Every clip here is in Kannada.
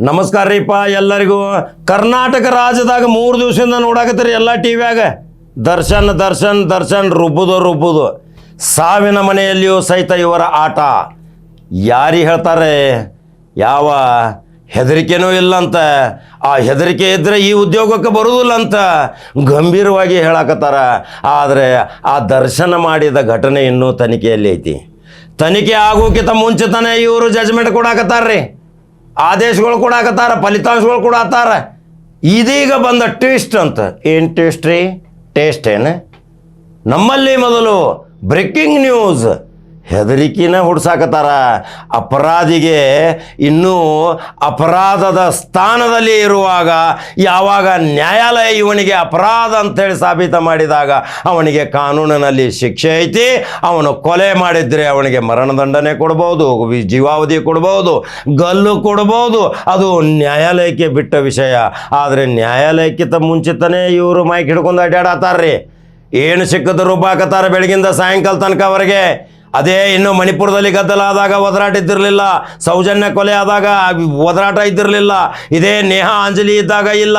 ನಮಸ್ಕಾರ ರೀಪ ಎಲ್ಲರಿಗೂ. ಕರ್ನಾಟಕ ರಾಜ್ಯದಾಗ ಮೂರು ದಿವಸದಿಂದ ನೋಡಾಕತ್ತೀರಿ ಎಲ್ಲ ಟಿ ವ್ಯಾಗ ದರ್ಶನ್ ದರ್ಶನ್ ದರ್ಶನ್, ರುಬ್ಬುದು ರುಬ್ಬುದು. ಸಾವಿನ ಮನೆಯಲ್ಲಿಯೂ ಸಹಿತ ಇವರ ಆಟ. ಯಾರಿಗೆ ಹೇಳ್ತಾರೆ? ಯಾವ ಹೆದರಿಕೆನೂ ಇಲ್ಲಂತ. ಆ ಹೆದರಿಕೆ ಇದ್ದರೆ ಈ ಉದ್ಯೋಗಕ್ಕೆ ಬರುವುದಿಲ್ಲ ಅಂತ ಗಂಭೀರವಾಗಿ ಹೇಳಾಕತ್ತಾರ. ಆದರೆ ಆ ದರ್ಶನ ಮಾಡಿದ ಘಟನೆ ಇನ್ನೂ ತನಿಖೆಯಲ್ಲಿ ಐತಿ. ತನಿಖೆ ಆಗೋಕ್ಕಿಂತ ತಾನೇ ಇವರು ಜಜ್ಮೆಂಟ್ ಕೊಡಾಕತ್ತಾರ್ರಿ. ಆದೇಶಗಳು ಕೊಡಾಕತ್ತಾರ ಫಲಿತಾಂಶಗಳು ಕೊಡತ್ತಾರ ಇದೀಗ ಬಂದ ಟ್ವಿಸ್ಟ್ ಅಂತ. ಏನು ಟ್ವಿಸ್ಟ್ ರೀ? ಟೇಸ್ಟ್ ಏನು? ನಮ್ಮಲ್ಲಿ ಮೊದಲು ಬ್ರೇಕಿಂಗ್ ನ್ಯೂಸ್. ಹೆದರಿಕಿನ ಹುಡ್ಸಾಕತ್ತಾರ. ಅಪರಾಧಿಗೆ ಇನ್ನೂ ಅಪರಾಧದ ಸ್ಥಾನದಲ್ಲಿ ಇರುವಾಗ ಯಾವಾಗ ನ್ಯಾಯಾಲಯ ಇವನಿಗೆ ಅಪರಾಧ ಅಂತೇಳಿ ಸಾಬೀತು ಮಾಡಿದಾಗ ಅವನಿಗೆ ಕಾನೂನಿನಲ್ಲಿ ಶಿಕ್ಷೆ ಐತಿ. ಅವನು ಕೊಲೆ ಮಾಡಿದ್ರೆ ಅವನಿಗೆ ಮರಣದಂಡನೆ ಕೊಡ್ಬೋದು ಜೀವಾವಧಿ ಕೊಡ್ಬೋದು, ಗಲ್ಲು ಕೊಡ್ಬೋದು. ಅದು ನ್ಯಾಯಾಲಯಕ್ಕೆ ಬಿಟ್ಟ ವಿಷಯ. ಆದರೆ ನ್ಯಾಯಾಲಯಕ್ಕಿಂತ ಮುಂಚಿತನೇ ಇವರು ಮೈಕ್ ಹಿಡ್ಕೊಂಡು ಅಡ್ಡಾಡತ್ತಾರ್ರಿ ಏನು ಸಿಕ್ಕದ ರೂಪ ಹಾಕತ್ತಾರೆ ಬೆಳಗಿಂದ ಸಾಯಂಕಾಲ ತನಕವರೆಗೆ ಅದೇ ಇನ್ನು ಮಣಿಪುರದಲ್ಲಿ ಗದ್ದಲ ಆದಾಗ ಒದರಾಟ ಇದ್ದಿರಲಿಲ್ಲ, ಸೌಜನ್ಯ ಕೊಲೆ ಆದಾಗ ಒದರಾಟ ಇದ್ದಿರಲಿಲ್ಲ, ಇದೇ ನೇಹಾ ಆಂಜಲಿ ಇದ್ದಾಗ ಇಲ್ಲ.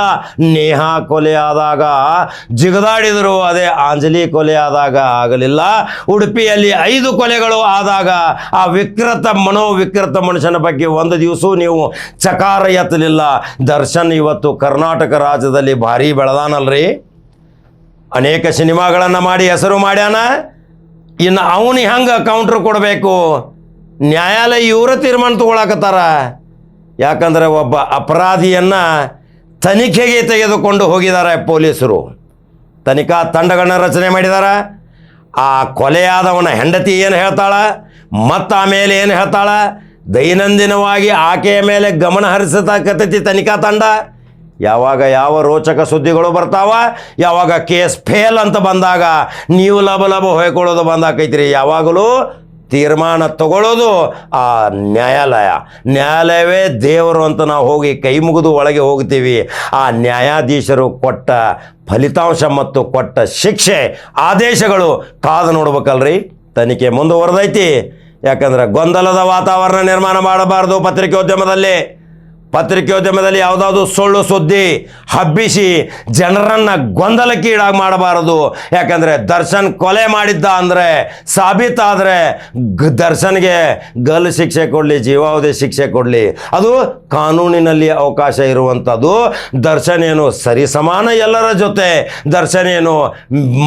ನೇಹಾ ಕೊಲೆ ಆದಾಗ ಜಿಗದಾಡಿದರು, ಅದೇ ಆಂಜಲಿ ಕೊಲೆ ಆದಾಗ ಆಗಲಿಲ್ಲ. ಉಡುಪಿಯಲ್ಲಿ ಐದು ಕೊಲೆಗಳು ಆದಾಗ ಆ ವಿಕೃತ ಮನೋವಿಕೃತ ಮನುಷ್ಯನ ಬಗ್ಗೆ ಒಂದು ದಿವಸ ನೀವು ಚಕಾರ ಎತ್ತಲಿಲ್ಲ. ದರ್ಶನ್ ಇವತ್ತು ಕರ್ನಾಟಕ ರಾಜ್ಯದಲ್ಲಿ ಭಾರಿ ಬೆಳೆದಾನಲ್ರಿ. ಅನೇಕ ಸಿನಿಮಾಗಳನ್ನು ಮಾಡಿ ಹೆಸರು ಮಾಡ್ಯಾನ. ಇನ್ನು ಅವನು ಹೆಂಗೆ ಕೌಂಟ್ರ್ ಕೊಡಬೇಕು. ನ್ಯಾಯಾಲಯ ಇವರ ತೀರ್ಮಾನ ತಗೊಳಕತ್ತಾರ. ಯಾಕಂದರೆ ಒಬ್ಬ ಅಪರಾಧಿಯನ್ನು ತನಿಖೆಗೆ ತೆಗೆದುಕೊಂಡು ಹೋಗಿದ್ದಾರೆ ಪೊಲೀಸರು. ತನಿಖಾ ತಂಡಗಳನ್ನ ರಚನೆ ಮಾಡಿದ್ದಾರೆ ಆ ಕೊಲೆಯಾದವನ ಹೆಂಡತಿ ಏನು ಹೇಳ್ತಾಳೆ? ಮತ್ತು ಆಮೇಲೆ ಏನು ಹೇಳ್ತಾಳೆ? ದೈನಂದಿನವಾಗಿ ಆಕೆಯ ಮೇಲೆ ಗಮನ ಹರಿಸತಕ್ಕಂಥತಿ ತನಿಖಾ ತಂಡ. ಯಾವಾಗ ಯಾವ ರೋಚಕ ಸುದ್ದಿಗಳು ಬರ್ತಾವ, ಯಾವಾಗ ಕೇಸ್ ಫೇಲ್ ಅಂತ ಬಂದಾಗ, ನೀವು ಲಭ ಲಭ ಹೊಯ್ಕೊಳ್ಳೋದು ಬಂದಾಕೈತ್ರಿ. ಯಾವಾಗಲೂ ತೀರ್ಮಾನ ತಗೊಳ್ಳೋದು ಆ ನ್ಯಾಯಾಲಯ. ನ್ಯಾಯಾಲಯವೇ ದೇವರು ಅಂತ ನಾವು ಹೋಗಿ ಕೈ ಮುಗಿದು ಒಳಗೆ ಹೋಗ್ತೀವಿ. ಆ ನ್ಯಾಯಾಧೀಶರು ಕೊಟ್ಟ ಫಲಿತಾಂಶ ಮತ್ತು ಕೊಟ್ಟ ಶಿಕ್ಷೆ, ಆದೇಶಗಳು ಕಾದು ನೋಡ್ಬೇಕಲ್ರಿ. ತನಿಖೆ ಮುಂದುವರೆದೈತಿ. ಯಾಕಂದ್ರೆ ಗೊಂದಲದ ವಾತಾವರಣ ನಿರ್ಮಾಣ ಮಾಡಬಾರ್ದು ಪತ್ರಿಕೋದ್ಯಮದಲ್ಲಿ. ಪತ್ರಿಕೋದ್ಯಮದಲ್ಲಿ ಯಾವುದಾದ್ರು ಸುಳ್ಳು ಸುದ್ದಿ ಹಬ್ಬಿಸಿ ಜನರನ್ನು ಗೊಂದಲಕ್ಕೀಡಾಗಿ ಮಾಡಬಾರದು. ಯಾಕಂದರೆ ದರ್ಶನ್ ಕೊಲೆ ಮಾಡಿದ್ದ ಅಂದರೆ ಸಾಬೀತಾದರೆ ದರ್ಶನ್ಗೆ ಗಲ್ ಶಿಕ್ಷೆ ಕೊಡಲಿ, ಜೀವಾವಧಿ ಶಿಕ್ಷೆ ಕೊಡಲಿ. ಅದು ಕಾನೂನಿನಲ್ಲಿ ಅವಕಾಶ ಇರುವಂಥದ್ದು ದರ್ಶನ್ ಏನು ಸರಿ ಸಮಾನ ಎಲ್ಲರ ಜೊತೆ. ದರ್ಶನ್ ಏನು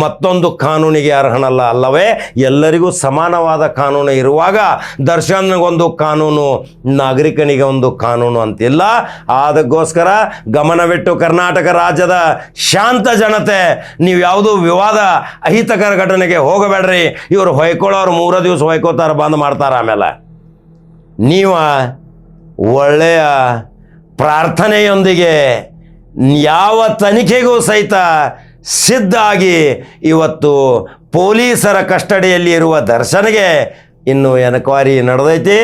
ಮತ್ತೊಂದು ಕಾನೂನಿಗೆ ಅರ್ಹನಲ್ಲ ಅಲ್ಲವೇ? ಎಲ್ಲರಿಗೂ ಸಮಾನವಾದ ಕಾನೂನು ಇರುವಾಗ ದರ್ಶನ್ಗೊಂದು ಕಾನೂನು, ನಾಗರಿಕನಿಗೆ ಒಂದು ಕಾನೂನು ಅಂತಿಲ್ಲ. ಅದಕ್ಕೋಸ್ಕರ ಗಮನವಿಟ್ಟು ಕರ್ನಾಟಕ ರಾಜ್ಯದ ಶಾಂತ ಜನತೆ, ನೀವು ಯಾವುದೂ ವಿವಾದ, ಅಹಿತಕರ ಘಟನೆಗೆ ಹೋಗಬೇಡ್ರಿ. ಇವರು ಹೊಯ್ಕೊಳ್ಳೋರು ಮೂರು ದಿವಸ ಹೊಯ್ಕೋತಾರೆ, ಬಂದ್ ಮಾಡ್ತಾರೆ ಆಮೇಲೆ. ನೀವ ಒಳ್ಳೆಯ ಪ್ರಾರ್ಥನೆಯೊಂದಿಗೆ ಯಾವ ತನಿಖೆಗೂ ಸಹಿತ ಸಿದ್ಧಾಗಿ ಇವತ್ತು ಪೊಲೀಸರ ಕಸ್ಟಡಿಯಲ್ಲಿ ಇರುವ ದರ್ಶನ್ಗೆ ಇನ್ನು ಎನಕ್ವಾರಿ ನಡೆದೈತಿ?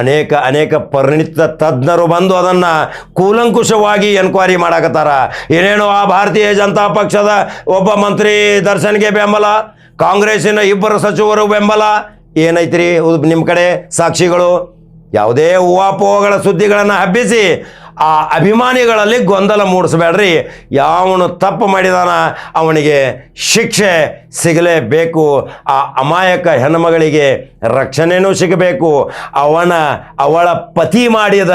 ಅನೇಕ ಅನೇಕ ಪರಿಣಿತ ತಜ್ಞರು ಬಂದು ಅದನ್ನು ಕೂಲಂಕುಷವಾಗಿ ಎನ್ಕ್ವೈರಿ ಮಾಡಾಕತ್ತಾರ? ಏನೇನು ಆ ಭಾರತೀಯ ಜನತಾ ಪಕ್ಷದ ಒಬ್ಬ ಮಂತ್ರಿ ದರ್ಶನ್ಗೆ ಬೆಂಬಲ, ಕಾಂಗ್ರೆಸ್ಸಿನ ಇಬ್ಬರು ಸಚಿವರು ಬೆಂಬಲ, ಏನೈತ್ರಿ? ನಿಮ್ಮ ಕಡೆ ಸಾಕ್ಷಿಗಳು, ಯಾವುದೇ ಊಹಾಪೋಹಗಳ ಸುದ್ದಿಗಳನ್ನು ಹಬ್ಬಿಸಿ ಆ ಅಭಿಮಾನಿಗಳಲ್ಲಿ ಗೊಂದಲ ಮೂಡಿಸಬೇಡ್ರಿ. ಯಾವನು ತಪ್ಪು ಮಾಡಿದಾನ ಅವನಿಗೆ ಶಿಕ್ಷೆ ಸಿಗಲೇಬೇಕು. ಆ ಅಮಾಯಕ ಹೆಣ್ಣುಮಗಳಿಗೆ ರಕ್ಷಣೆನೂ ಸಿಗಬೇಕು. ಅವನ, ಅವಳ ಪತಿ ಮಾಡಿದ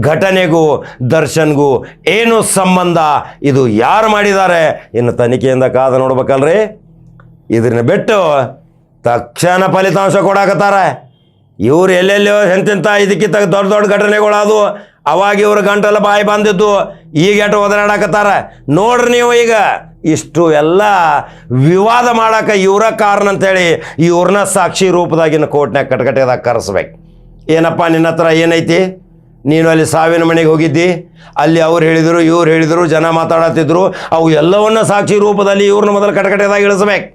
ಘಟನೆಗೂ, ದರ್ಶನ್ಗೂ ಏನು ಸಂಬಂಧ? ಇದು ಯಾರು ಮಾಡಿದ್ದಾರೆ? ಇನ್ನು ತನಿಖೆಯಿಂದ ಕಾದ ನೋಡ್ಬೇಕಲ್ರಿ. ಇದನ್ನ ಬಿಟ್ಟು ತಕ್ಷಣ ಫಲಿತಾಂಶ ಕೊಡಾಕತ್ತಾರೆ. ಇವ್ರು ಎಲ್ಲೆಲ್ಲೋ ಎಂತೆಂಥ ಇದಕ್ಕಿಂತ ದೊಡ್ಡ ದೊಡ್ಡ ಘಟನೆಗಳಾದವು. ಅವಾಗ ಇವ್ರ ಗಂಟಲ ಬಾಯಿ ಬಂದಿದ್ದು, ಈಗ ಎಟ್ಟು ಒದರಾಡಕತ್ತಾರ? ನೋಡ್ರಿ ನೀವು ಈಗ, ಇಷ್ಟು ಎಲ್ಲ ವಿವಾದ ಮಾಡಕ್ಕೆ ಇವರ ಕಾರಣ ಅಂತೇಳಿ ಇವ್ರನ್ನ ಸಾಕ್ಷಿ ರೂಪದಾಗಿನ ಕೋರ್ಟ್ನಾಗ ಕಟಕಟೆದಾಗ ಕರೆಸ್ಬೇಕು. ಏನಪ್ಪ, ನಿನ್ನ ಹತ್ರ ಏನೈತಿ? ನೀನು ಅಲ್ಲಿ ಸಾವಿನ ಮನೆಗೆ ಹೋಗಿದ್ದಿ? ಅಲ್ಲಿ ಅವ್ರು ಹೇಳಿದರು, ಇವ್ರು ಹೇಳಿದರು, ಜನ ಮಾತಾಡತ್ತಿದ್ರು, ಅವು ಎಲ್ಲವನ್ನ ಸಾಕ್ಷಿ ರೂಪದಲ್ಲಿ ಇವ್ರನ್ನ ಮೊದಲು ಕಟಕಟೆದಾಗ ಇಳಿಸ್ಬೇಕು.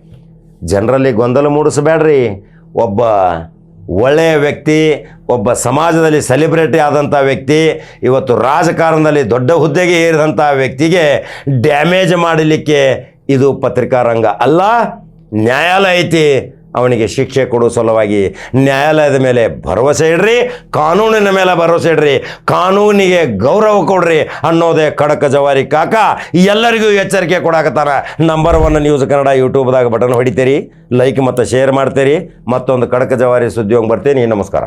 ಜನರಲ್ಲಿ ಗೊಂದಲ ಮೂಡಿಸಬೇಡ್ರಿ. ಒಬ್ಬ ಒಳ್ಳೆಯ ವ್ಯಕ್ತಿ, ಒಬ್ಬ ಸಮಾಜದಲ್ಲಿ ಸೆಲೆಬ್ರಿಟಿ ಆದಂಥ ವ್ಯಕ್ತಿ, ಇವತ್ತು ರಾಜಕಾರಣದಲ್ಲಿ ದೊಡ್ಡ ಹುದ್ದೆಗೆ ಏರಿದಂಥ ವ್ಯಕ್ತಿಗೆ ಡ್ಯಾಮೇಜ್ ಮಾಡಲಿಕ್ಕೆ ಇದು ಪತ್ರಿಕಾ ರಂಗ ಅಲ್ಲ, ನ್ಯಾಯಾಲಯ ಐತಿ. ಅವನಿಗೆ ಶಿಕ್ಷೆ ಕೊಡೋ ಸಲುವಾಗಿ ನ್ಯಾಯಾಲಯದ ಮೇಲೆ ಭರವಸೆ ಇಡ್ರಿ, ಕಾನೂನಿನ ಮೇಲೆ ಭರವಸೆ ಇಡ್ರಿ, ಕಾನೂನಿಗೆ ಗೌರವ ಕೊಡ್ರಿ ಅನ್ನೋದೇ ಖಡಕ ಜವಾರಿ ಕಾಕ. ಎಲ್ಲರಿಗೂ ಎಚ್ಚರಿಕೆ ಕೊಡಾಕತ್ತಾರ. ನಂಬರ್ ಒನ್ ನ್ಯೂಸ್ ಕನ್ನಡ ಯೂಟ್ಯೂಬ್ದಾಗ ಬಟನ್ ಹೊಡಿತೀರಿ ಲೈಕ್ ಮತ್ತು ಶೇರ್ ಮಾಡ್ತೀರಿ, ಮತ್ತೊಂದು ಖಡಕ ಜವಾರಿ ಸುದ್ದಿಯೋಗಿ ಬರ್ತೀನಿ. ನಮಸ್ಕಾರ.